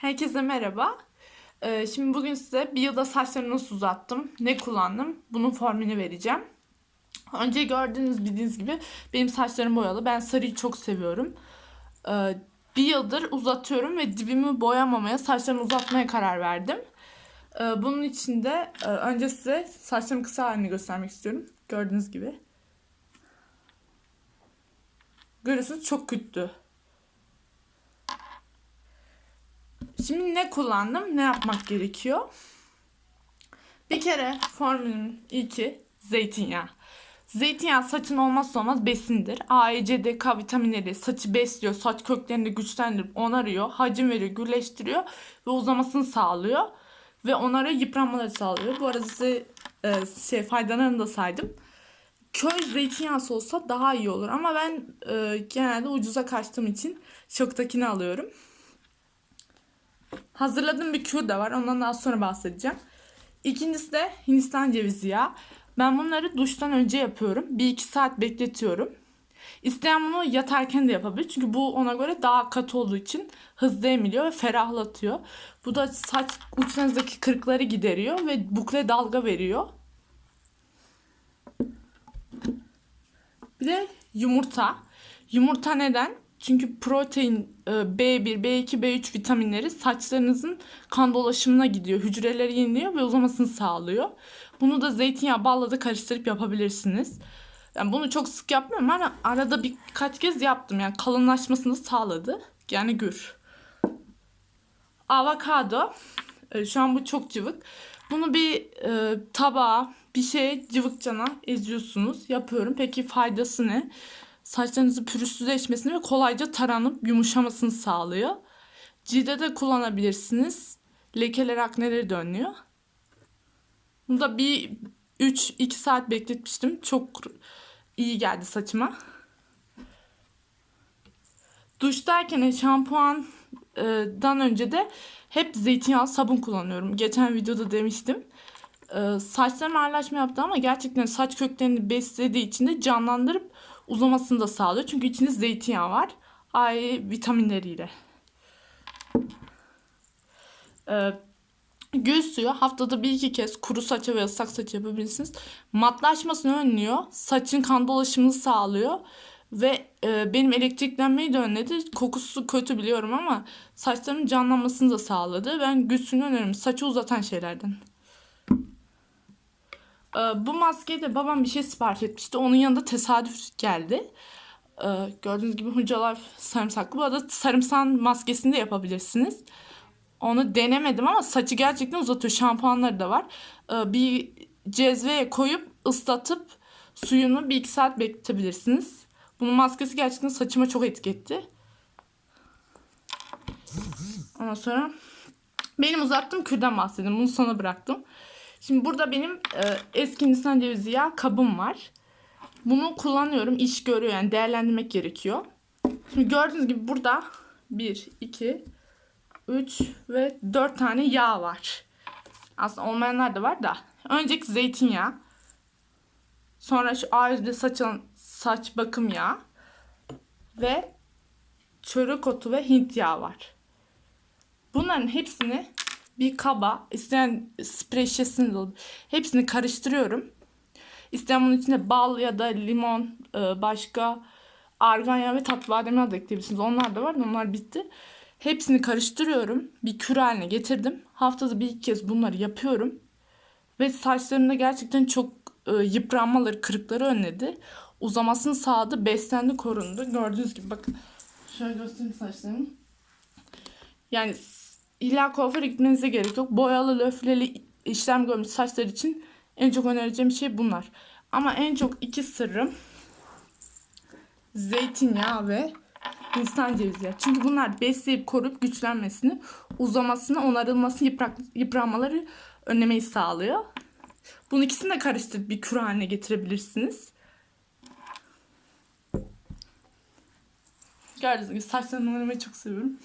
Herkese merhaba. Ee, şimdi bugün size bir yılda saçlarımı nasıl uzattım, ne kullandım, bunun formülünü vereceğim. Önce gördüğünüz bildiğiniz gibi benim saçlarım boyalı. Ben sarıyı çok seviyorum. Ee, bir yıldır uzatıyorum ve dibimi boyamamaya, saçlarımı uzatmaya karar verdim. Ee, bunun için de e, önce size saçlarımın kısa halini göstermek istiyorum. Gördüğünüz gibi. Görüyorsunuz çok kötü. Şimdi ne kullandım? Ne yapmak gerekiyor? Bir kere formülün ilki zeytinyağı. Zeytinyağı saçın olmazsa olmaz besindir. A, E, C, D, K vitaminleri saçı besliyor, saç köklerini güçlendirip onarıyor, hacim veriyor, gürleştiriyor ve uzamasını sağlıyor. Ve onarı yıpranmaları sağlıyor. Bu arada size e, şey faydalarını da saydım. Köy zeytinyağısı olsa daha iyi olur ama ben e, genelde ucuza kaçtığım için şoktakini alıyorum. Hazırladığım bir kür de var. Ondan daha sonra bahsedeceğim. İkincisi de Hindistan cevizi yağı. Ben bunları duştan önce yapıyorum. 1-2 saat bekletiyorum. İsteyen bunu yatarken de yapabilir. Çünkü bu ona göre daha katı olduğu için hızlı emiliyor ve ferahlatıyor. Bu da saç uçlarınızdaki kırıkları gideriyor ve bukle dalga veriyor. Bir de yumurta. Yumurta neden? Çünkü protein, e, B1, B2, B3 vitaminleri saçlarınızın kan dolaşımına gidiyor. Hücreleri yeniliyor ve uzamasını sağlıyor. Bunu da zeytinyağı balla da karıştırıp yapabilirsiniz. Yani bunu çok sık yapmıyorum ama arada birkaç kez yaptım. Yani kalınlaşmasını sağladı. Yani gür. Avokado. E, Şu an bu çok cıvık. Bunu bir e, tabağa bir şeye cıvıkcana eziyorsunuz. Yapıyorum. Peki faydası ne? Saçlarınızı pürüzsüzleşmesini ve kolayca taranıp yumuşamasını sağlıyor. Cilde de kullanabilirsiniz. Lekeler, akneleri de önlüyor. Bunu da bir 3-2 saat bekletmiştim. Çok iyi geldi saçıma. Duştayken şampuandan önce de hep zeytinyağlı sabun kullanıyorum. Geçen videoda demiştim. Ee, saçlarım ağırlaşma yaptı ama gerçekten saç köklerini beslediği için de canlandırıp uzamasını da sağlıyor. Çünkü içinde zeytinyağı var. A E vitaminleriyle. Ee, Gül suyu haftada bir iki kez kuru saça ve ıslak saç yapabilirsiniz. Matlaşmasını önlüyor. Saçın kan dolaşımını sağlıyor. Ve e, benim elektriklenmeyi de önledi. Kokusu kötü biliyorum ama saçlarımın canlanmasını da sağladı. Ben gül suyunu öneririm. Saçı uzatan şeylerden. E, bu maskeyi de babam bir şey sipariş etmişti. Onun yanında tesadüf geldi. E, gördüğünüz gibi hurcalar sarımsaklı. Bu arada sarımsağın maskesini de yapabilirsiniz. Onu denemedim ama saçı gerçekten uzatıyor. Şampuanları da var. Ee, bir cezveye koyup ıslatıp suyunu bir iki saat bekletebilirsiniz. Bunun maskesi gerçekten saçıma çok etki etti. Ondan sonra benim uzattığım kürden bahsedeyim. Bunu sona bıraktım. Şimdi burada benim e, eski Hindistan cevizi yağı kabım var. Bunu kullanıyorum. İş görüyor yani değerlendirmek gerekiyor. Şimdi gördüğünüz gibi burada 1, 2, 3 ve 4 tane yağ var. Aslında olmayanlar da var da. Önceki zeytinyağı. Sonra şu A100'de saç, saç bakım yağı. Ve çörek otu ve hint yağı var. Bunların hepsini bir kaba, isteyen sprey şişesini de olur. Hepsini karıştırıyorum. İsteyen bunun içine bal ya da limon, e, başka argan yağı ve tatlı badem yağı da ekleyebilirsiniz. Onlar da var. Onlar bitti. Hepsini karıştırıyorum. Bir kür haline getirdim. Haftada bir iki kez bunları yapıyorum. Ve saçlarımda gerçekten çok e, yıpranmaları, kırıkları önledi. Uzamasını sağladı, beslendi, korundu. Gördüğünüz gibi bakın. Şöyle göstereyim saçlarımı. Yani illa kuaföre gitmenize gerek yok. Boyalı, löfleli işlem görmüş saçlar için en çok önereceğim şey bunlar. Ama en çok iki sırrım zeytinyağı ve Hindistan cevizi yağı. Çünkü bunlar besleyip koruyup güçlenmesini, uzamasını, onarılmasını, yıprak, yıpranmaları önlemeyi sağlıyor. Bunun ikisini de karıştırıp bir kür haline getirebilirsiniz. Gördüğünüz gibi saçlarımı oynamayı çok seviyorum.